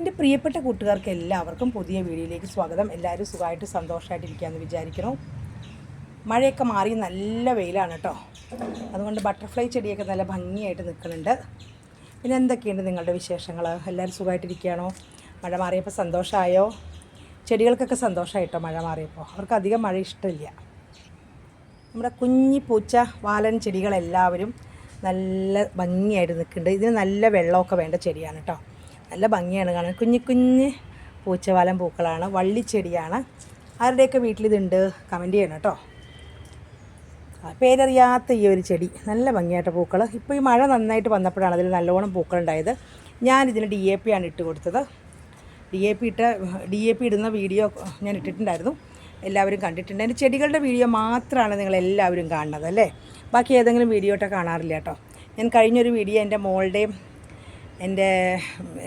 എന്റെ പ്രിയപ്പെട്ട കൂട്ടുകാർക്ക് എല്ലാവർക്കും പുതിയ വീഡിയോയിലേക്ക് സ്വാഗതം. എല്ലാവരും സുഖമായിട്ട് സന്തോഷമായിട്ടിരിക്കുകയെന്ന് വിചാരിക്കണം മഴയൊക്കെ മാറി നല്ല വെയിലാണ് കേട്ടോ അതുകൊണ്ട് ബട്ടർഫ്ലൈ ചെടിയൊക്കെ നല്ല ഭംഗിയായിട്ട് നിൽക്കുന്നുണ്ട്. പിന്നെ എന്തൊക്കെയുണ്ട് നിങ്ങളുടെ വിശേഷങ്ങൾ എല്ലാവരും സുഖമായിട്ടിരിക്കുകയാണോ മഴ മാറിയപ്പോൾ സന്തോഷമായോ? ചെടികൾക്കൊക്കെ സന്തോഷമായിട്ടോ മഴ മാറിയപ്പോൾ അവർക്ക് അധികം മഴ ഇഷ്ടമില്ല. നമ്മുടെ കുഞ്ഞി പൂച്ച വാലൻ ചെടികളെല്ലാവരും നല്ല ഭംഗിയായിട്ട് നിൽക്കുന്നുണ്ട്. ഇതിന് നല്ല വെള്ളമൊക്കെ വേണ്ട ചെടിയാണ് കേട്ടോ നല്ല ഭംഗിയാണ് കാണാൻ. കുഞ്ഞു കുഞ്ഞ് പൂച്ചവാലം പൂക്കളാണ് വള്ളിച്ചെടിയാണ് ആരുടെയൊക്കെ വീട്ടിലിതുണ്ട് കമന്റ് ചെയ്യണം കേട്ടോ. പേരറിയാത്ത ഈ ഒരു ചെടി. നല്ല ഭംഗിയായിട്ട് പൂക്കൾ ഇപ്പോൾ ഈ മഴ നന്നായിട്ട് വന്നപ്പോഴാണ് അതിൽ നല്ലോണം പൂക്കളുണ്ടായത്. ഞാനിതിന് ഡി എ പി ആണ് ഇട്ട് കൊടുത്തത്. ഡി എ പി ഇട്ട ഡി എ പി ഇടുന്ന വീഡിയോ ഞാൻ ഇട്ടിട്ടുണ്ടായിരുന്നു. എല്ലാവരും കണ്ടിട്ടുണ്ട്. എന്റെ ചെടികളുടെ വീഡിയോ മാത്രമാണ് നിങ്ങൾ എല്ലാവരും കാണുന്നത് അല്ലേ? ബാക്കി ഏതെങ്കിലും വീഡിയോ ഇട്ട് കാണാറില്ല കേട്ടോ. ഞാൻ കഴിഞ്ഞൊരു വീഡിയോ എന്റെ മോളുടെയും എന്റെ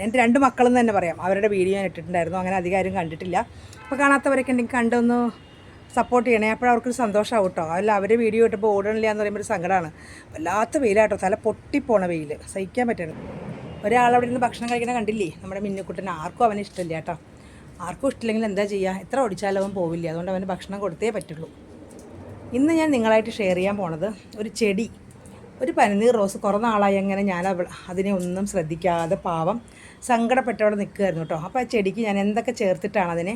എന്റെ രണ്ട് മക്കളെന്ന് തന്നെ പറയാം. അവരുടെ വീഡിയോ ഞാൻ ഇട്ടിട്ടുണ്ടായിരുന്നു. അങ്ങനെ അധികം ആരും കണ്ടിട്ടില്ല. അപ്പോൾ കാണാത്തവരൊക്കെ ഉണ്ടെങ്കിൽ കണ്ടൊന്ന് സപ്പോർട്ട് ചെയ്യണേ. അപ്പോൾ അവർക്കൊരു സന്തോഷമാവും കേട്ടോ അല്ല അവർ വീഡിയോ ഇട്ടപ്പോൾ ഓടണില്ല എന്ന് പറയുമ്പോൾ ഒരു സങ്കടമാണ് വല്ലാത്ത വെയിലാട്ടോ തല പൊട്ടിപ്പോണ വെയിൽ സഹിക്കാൻ പറ്റണം ഒരാളവിടെ നിന്ന് ഭക്ഷണം കഴിക്കണ കണ്ടില്ലേ? നമ്മുടെ മിന്നുക്കുട്ടൻ ആർക്കും അവന് ഇഷ്ടമില്ല കേട്ടോ ആർക്കും ഇഷ്ടമില്ലെങ്കിൽ എന്താ ചെയ്യുക എത്ര ഓടിച്ചാലും അവൻ പോവില്ല. അതുകൊണ്ട് അവന് ഭക്ഷണം കൊടുത്തേ പറ്റുള്ളൂ. ഇന്ന് ഞാൻ നിങ്ങളായിട്ട് ഷെയർ ചെയ്യാൻ പോണത് ഒരു ചെടി. ഒരു പനിനീർ റോസ് കുറേ നാളായി അങ്ങനെ ഞാൻ അവൾ അതിനെ ഒന്നും ശ്രദ്ധിക്കാതെ പാവം സങ്കടപ്പെട്ടവിടെ നിൽക്കുമായിരുന്നു കേട്ടോ. അപ്പോൾ ആ ചെടിക്ക് ഞാൻ എന്തൊക്കെ ചേർത്തിട്ടാണ് അതിനെ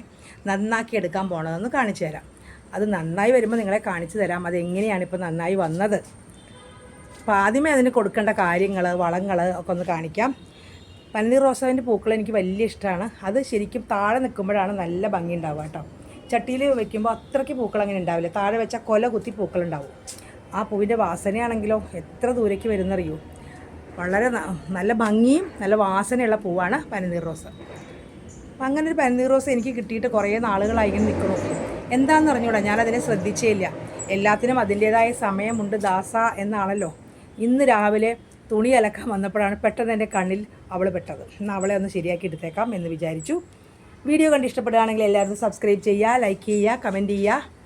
നന്നാക്കി എടുക്കാൻ പോണതെന്ന് കാണിച്ചു തരാം. അത് നന്നായി വരുമ്പോൾ നിങ്ങളെ കാണിച്ചു തരാം. അതെങ്ങനെയാണ് ഇപ്പോൾ നന്നായി വന്നത്? അപ്പോൾ ആദ്യമേ അതിന് കൊടുക്കേണ്ട കാര്യങ്ങൾ വളങ്ങൾ ഒക്കെ ഒന്ന് കാണിക്കാം. പന്നീർ റോസാവിന്റെ പൂക്കൾ എനിക്ക് വലിയ ഇഷ്ടമാണ്. അത് ശരിക്കും താഴെ നിൽക്കുമ്പോഴാണ് നല്ല ഭംഗി ഉണ്ടാവുക കേട്ടോ. ചട്ടിയിൽ വെക്കുമ്പോൾ അത്രയ്ക്ക് പൂക്കൾ അങ്ങനെ ഉണ്ടാവില്ല. താഴെ വെച്ചാൽ കൊല കുത്തി പൂക്കളുണ്ടാവും ആ പൂവിന്റെ വാസനയാണെങ്കിലോ എത്ര ദൂരേക്ക് വരുന്നറിയോ? വളരെ നല്ല ഭംഗിയും നല്ല വാസനയുള്ള പൂവാണ് പനിനീർ റോസ്. അപ്പം അങ്ങനെ ഒരു പനിനീർ റോസ് എനിക്ക് കിട്ടിയിട്ട് കുറേ നാളുകളായി നിൽക്കണു എന്താണെന്ന് അറിഞ്ഞൂടാ? ഞാനതിനെ ശ്രദ്ധിച്ചേ ഇല്ല. എല്ലാത്തിനും അതിന്റേതായ സമയമുണ്ട് ദാസ എന്നാണല്ലോ. ഇന്ന് രാവിലെ തുണി അലക്കാൻ വന്നപ്പോഴാണ് പെട്ടെന്ന് എന്റെ കണ്ണിൽ അവൾ പെട്ടത്. എന്നാൽ അവളെ ഒന്ന് ശരിയാക്കി എടുത്തേക്കാം എന്ന് വിചാരിച്ചു. വീഡിയോ കണ്ട് ഇഷ്ടപ്പെടുകയാണെങ്കിൽ എല്ലാവരും സബ്സ്ക്രൈബ് ചെയ്യുക ലൈക്ക് ചെയ്യുക കമന്റ് ചെയ്യുക.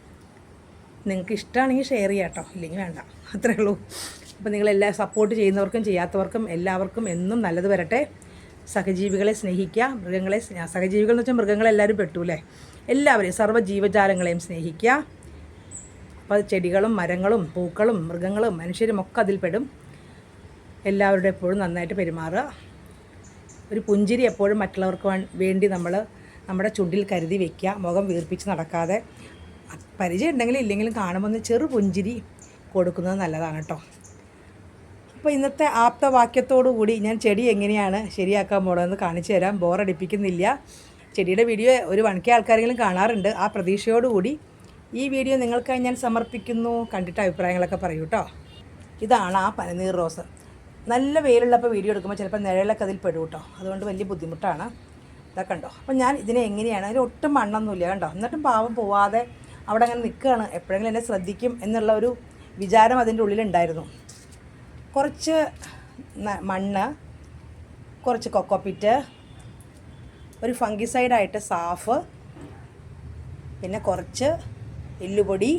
നിങ്ങൾക്ക് ഇഷ്ടമാണെങ്കിൽ ഷെയർ ചെയ്യാം കേട്ടോ ഇല്ലെങ്കിൽ വേണ്ട. അത്രേ ഉള്ളൂ. അപ്പോൾ നിങ്ങളെല്ലാ സപ്പോർട്ട് ചെയ്യുന്നവർക്കും ചെയ്യാത്തവർക്കും എല്ലാവർക്കും എന്നും നല്ലത് വരട്ടെ. സഹജീവികളെ സ്നേഹിക്കുക. മൃഗങ്ങളെ സഹജീവികൾ എന്ന് വെച്ചാൽ മൃഗങ്ങളെല്ലാവരും പെട്ടൂലേ എല്ലാവരെയും സർവ ജീവജാലങ്ങളെയും സ്നേഹിക്കുക. അപ്പോൾ ചെടികളും മരങ്ങളും പൂക്കളും മൃഗങ്ങളും മനുഷ്യരും ഒക്കെ അതിൽപ്പെടും പെടും. എല്ലാവരുടെ എപ്പോഴും നന്നായിട്ട് പെരുമാറുക. ഒരു പുഞ്ചിരി എപ്പോഴും മറ്റുള്ളവർക്ക് വേണ്ടി നമ്മൾ നമ്മുടെ ചുണ്ടിൽ കരുതി വയ്ക്കുക മുഖം വീർപ്പിച്ച് നടക്കാതെ. പരിചയം ഉണ്ടെങ്കിലും ഇല്ലെങ്കിലും കാണുമ്പോൾ ഒന്ന് ചെറു പുഞ്ചിരി കൊടുക്കുന്നത് നല്ലതാണ് കേട്ടോ. അപ്പോൾ ഇന്നത്തെ ആപ്തവാക്യത്തോടു കൂടി ഞാൻ ചെടി എങ്ങനെയാണ് ശരിയാക്കാൻ പോകണമെന്ന് കാണിച്ചു തരാം. ബോറടിപ്പിക്കുന്നില്ല ചെടിയുടെ വീഡിയോ ഒരു വണക്കിയ ആൾക്കാരെങ്കിലും കാണാറുണ്ട്. ആ പ്രതീക്ഷയോടുകൂടി ഈ വീഡിയോ നിങ്ങൾക്കായി ഞാൻ സമർപ്പിക്കുന്നു. കണ്ടിട്ട് അഭിപ്രായങ്ങളൊക്കെ പറയൂ കേട്ടോ. ഇതാണ് ആ പനനീർ റോസ്. നല്ല വെയിലുള്ളപ്പോൾ വീഡിയോ എടുക്കുമ്പോൾ ചിലപ്പോൾ നിഴലൊക്കെ അതിൽ പെടും കേട്ടോ. അതുകൊണ്ട് വലിയ ബുദ്ധിമുട്ടാണ്. ഇതൊക്കെ ഉണ്ടോ അപ്പോൾ ഞാൻ ഇതിനെ എങ്ങനെയാണ്? അതിന് ഒട്ടും മണ്ണൊന്നുമില്ല കണ്ടോ. എന്നിട്ടും പാവം പോവാതെ അവിടെ അങ്ങനെ നിൽക്കുകയാണ്. എപ്പോഴെങ്കിലും എന്നെ ശ്രദ്ധിക്കും എന്നുള്ള ഒരു വിചാരം അതിന്റെ ഉള്ളിലുണ്ടായിരുന്നു. കുറച്ച് മണ്ണ് കുറച്ച് കൊക്കോപ്പിറ്റ് ഒരു ഫംഗിസൈഡായിട്ട് സാഫ് പിന്നെ കുറച്ച് എല്ലുപൊടി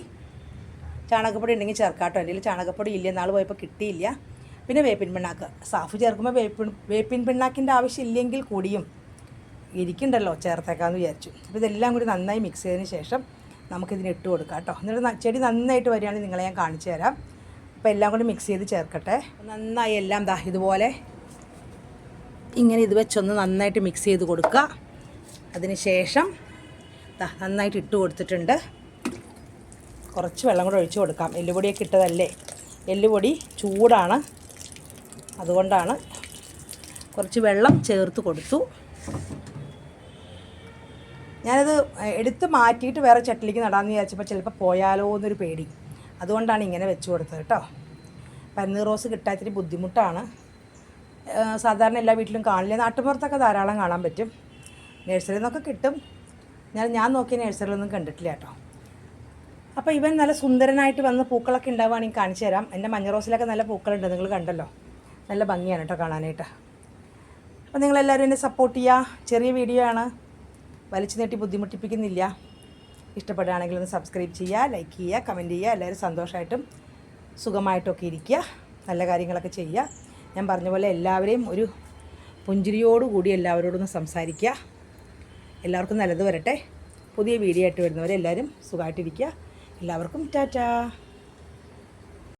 ചാണകപ്പൊടി ഉണ്ടെങ്കിൽ ചേർക്കാട്ടോ. അല്ലെങ്കിൽ ചാണകപ്പൊടി ഇല്ല നാൾ പോയപ്പോൾ കിട്ടിയില്ല. പിന്നെ വേപ്പിൻ പിണ്ണാക്ക്. സാഫ് ചേർക്കുമ്പോൾ വേപ്പിൻ വേപ്പിൻ പിണ്ണാക്കിന്റെ ആവശ്യമില്ലെങ്കിൽ കൂടിയും ഇരിക്കണ്ടല്ലോ ചേർത്തേക്കാമെന്ന് വിചാരിച്ചു. അപ്പോൾ ഇതെല്ലാം കൂടി നന്നായി മിക്സ് ചെയ്തതിന് ശേഷം നമുക്കിതിന് ഇട്ട് കൊടുക്കാം കേട്ടോ. എന്നിട്ട് ചെടി നന്നായിട്ട് വരികയാണെങ്കിൽ നിങ്ങളെ ഞാൻ കാണിച്ചു തരാം. അപ്പോൾ എല്ലാം കൂടി മിക്സ് ചെയ്ത് ചേർക്കട്ടെ. നന്നായി എല്ലാം ദാ ഇതുപോലെ ഇങ്ങനെ ഇത് വെച്ചൊന്ന് നന്നായിട്ട് മിക്സ് ചെയ്ത് കൊടുക്കുക. അതിന് ശേഷം നന്നായിട്ട് ഇട്ട് കൊടുത്തിട്ടുണ്ട്. കുറച്ച് വെള്ളം കൂടെ ഒഴിച്ച് കൊടുക്കാം. എല്ലുപൊടിയൊക്കെ ഇട്ടതല്ലേ? എല്ലുപൊടി ചൂടാണ്. അതുകൊണ്ടാണ് കുറച്ച് വെള്ളം ചേർത്ത് കൊടുത്തു. ഞാനത് എടുത്ത് മാറ്റിയിട്ട് വേറെ ചട്ടിലേക്ക് നടാമെന്ന് വിചാരിച്ചപ്പോൾ ചിലപ്പോൾ പോയാലോ എന്നൊരു പേടി. അതുകൊണ്ടാണ് ഇങ്ങനെ വെച്ച് കൊടുത്തത് കേട്ടോ. പന്നീർ റോസ് കിട്ടാൻ ഇത്തിരി ബുദ്ധിമുട്ടാണ്. സാധാരണ എല്ലാ വീട്ടിലും കാണില്ല. നാട്ടുപുറത്തൊക്കെ ധാരാളം കാണാൻ പറ്റും. നഴ്സറിയിൽ നിന്നൊക്കെ കിട്ടും. ഞാൻ ഞാൻ നോക്കിയ നഴ്സറിയിലൊന്നും കണ്ടിട്ടില്ല കേട്ടോ. അപ്പോൾ ഇവൻ നല്ല സുന്ദരനായിട്ട് വന്ന് പൂക്കളൊക്കെ ഉണ്ടാവുകയാണെങ്കിൽ കാണിച്ചു തരാം. എന്റെ മഞ്ഞ റോസിലൊക്കെ നല്ല പൂക്കളുണ്ട്. നിങ്ങൾ കണ്ടല്ലോ. നല്ല ഭംഗിയാണ് കേട്ടോ കാണാനായിട്ട്. അപ്പോൾ നിങ്ങളെല്ലാവരും എന്നെ സപ്പോർട്ട് ചെയ്യുക ചെറിയ വീഡിയോ ആണ്. വലിച്ചു നീട്ടി ബുദ്ധിമുട്ടിപ്പിക്കുന്നില്ല. ഇഷ്ടപ്പെടുകയാണെങ്കിൽ ഒന്ന് സബ്സ്ക്രൈബ് ചെയ്യുക ലൈക്ക് ചെയ്യുക കമന്റ് ചെയ്യുക. എല്ലാവരും സന്തോഷമായിട്ടും സുഖമായിട്ടൊക്കെ ഇരിക്കുക. നല്ല കാര്യങ്ങളൊക്കെ ചെയ്യുക. ഞാൻ പറഞ്ഞ പോലെ എല്ലാവരെയും ഒരു പുഞ്ചിരിയോടുകൂടി എല്ലാവരോടൊന്ന് സംസാരിക്കുക. എല്ലാവർക്കും നല്ലത് വരട്ടെ. പുതിയ വീഡിയോ ആയിട്ട് വരുന്നവരെ എല്ലാവരും സുഖമായിട്ടിരിക്കുക. എല്ലാവർക്കും ടാറ്റാ.